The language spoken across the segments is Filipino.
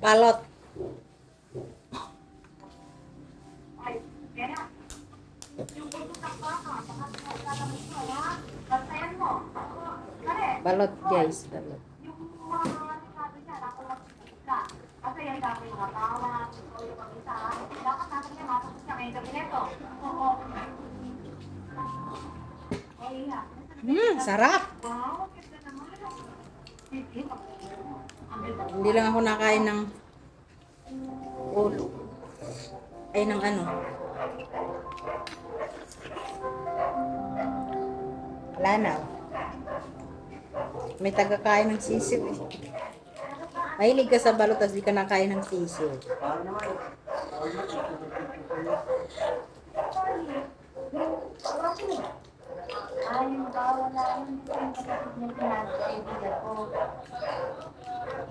Palot. Balot guys, balot. Hmm, sarap. Hindi lang ako nakain ng ulo. Ay, ng ano. Wala na. May tagakain ng sisiw eh. Mahilig ka sa balot, tapos di ka nakain ng sisiw. Ay, bawa na yun, yung kapatid niya pinag-kaibigan ko.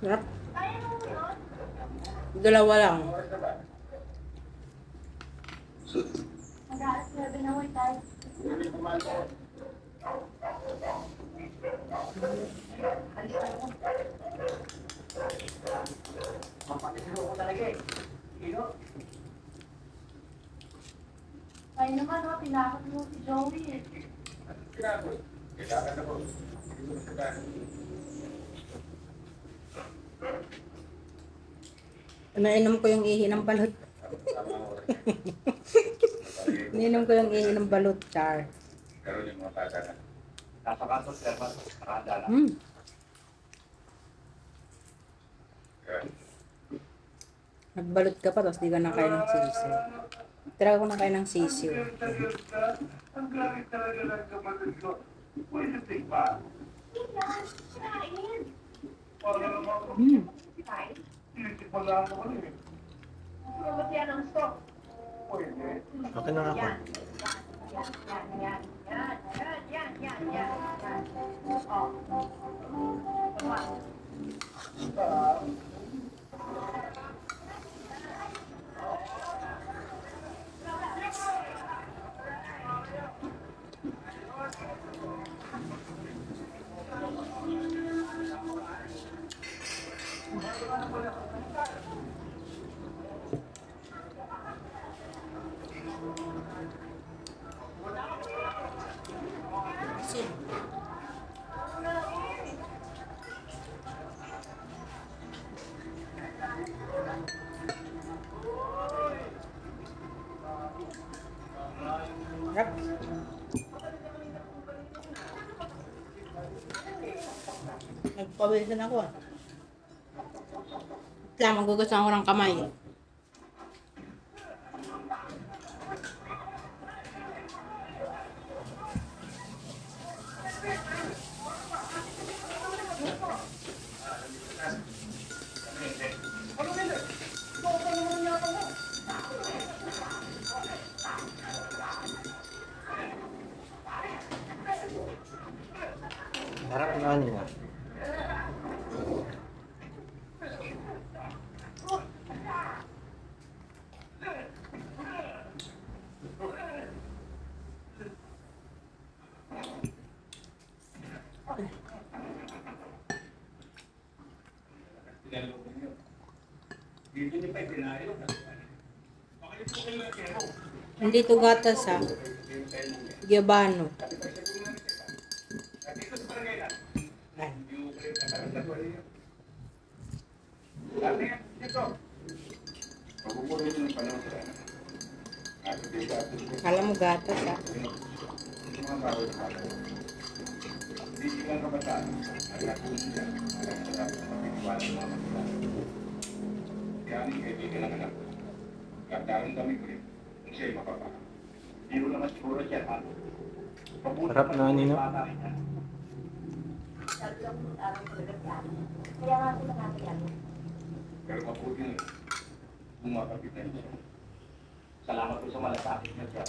Sarap. Dalawa lang. Mag-aalas na rin ako itay. Ay naman, oh, tinakot mo si Joey eh. Nainom ko yung ihi ng balot. Nainom ko yung ihi ng balot, char. Pero yung mga bata na. Napakaso, sir, mas nakadala. Hmm. Nagbalot ka pa, tapos di ka nakain ng sisiw. Tira ko na kayo ng sisiyo. Ang galing talaga ng kapatid ko. Pwede take ba? Para naman ko. Sinisip mo lang ako eh. Robot yan ang stock. Pwede. Okay na ako. Yan, yan, yan. Yan, yan, yan, yan, yan. Oh. Tawa. Sarap. Nagpawisan ako ah. Kaya magugustuhan ko ng kamay. Harap na ano niya. Nandito gatas sa Giabano. kalau mo gatas ha? Harap na Pero mabuti na bumabagit na siya. Salamat po sa malasakit niya siya.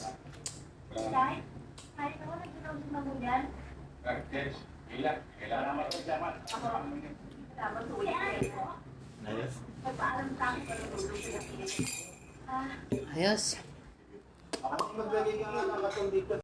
Tay, kahit ako ng magulan, Ah, Tess, kailan? Kailangan Salamat po siya, man. salamat sa ulit kayo. Ayos. Magpaalam sa akin para tulog sila. Ah, Ayos. Ako maglagay ka nga ng katong dito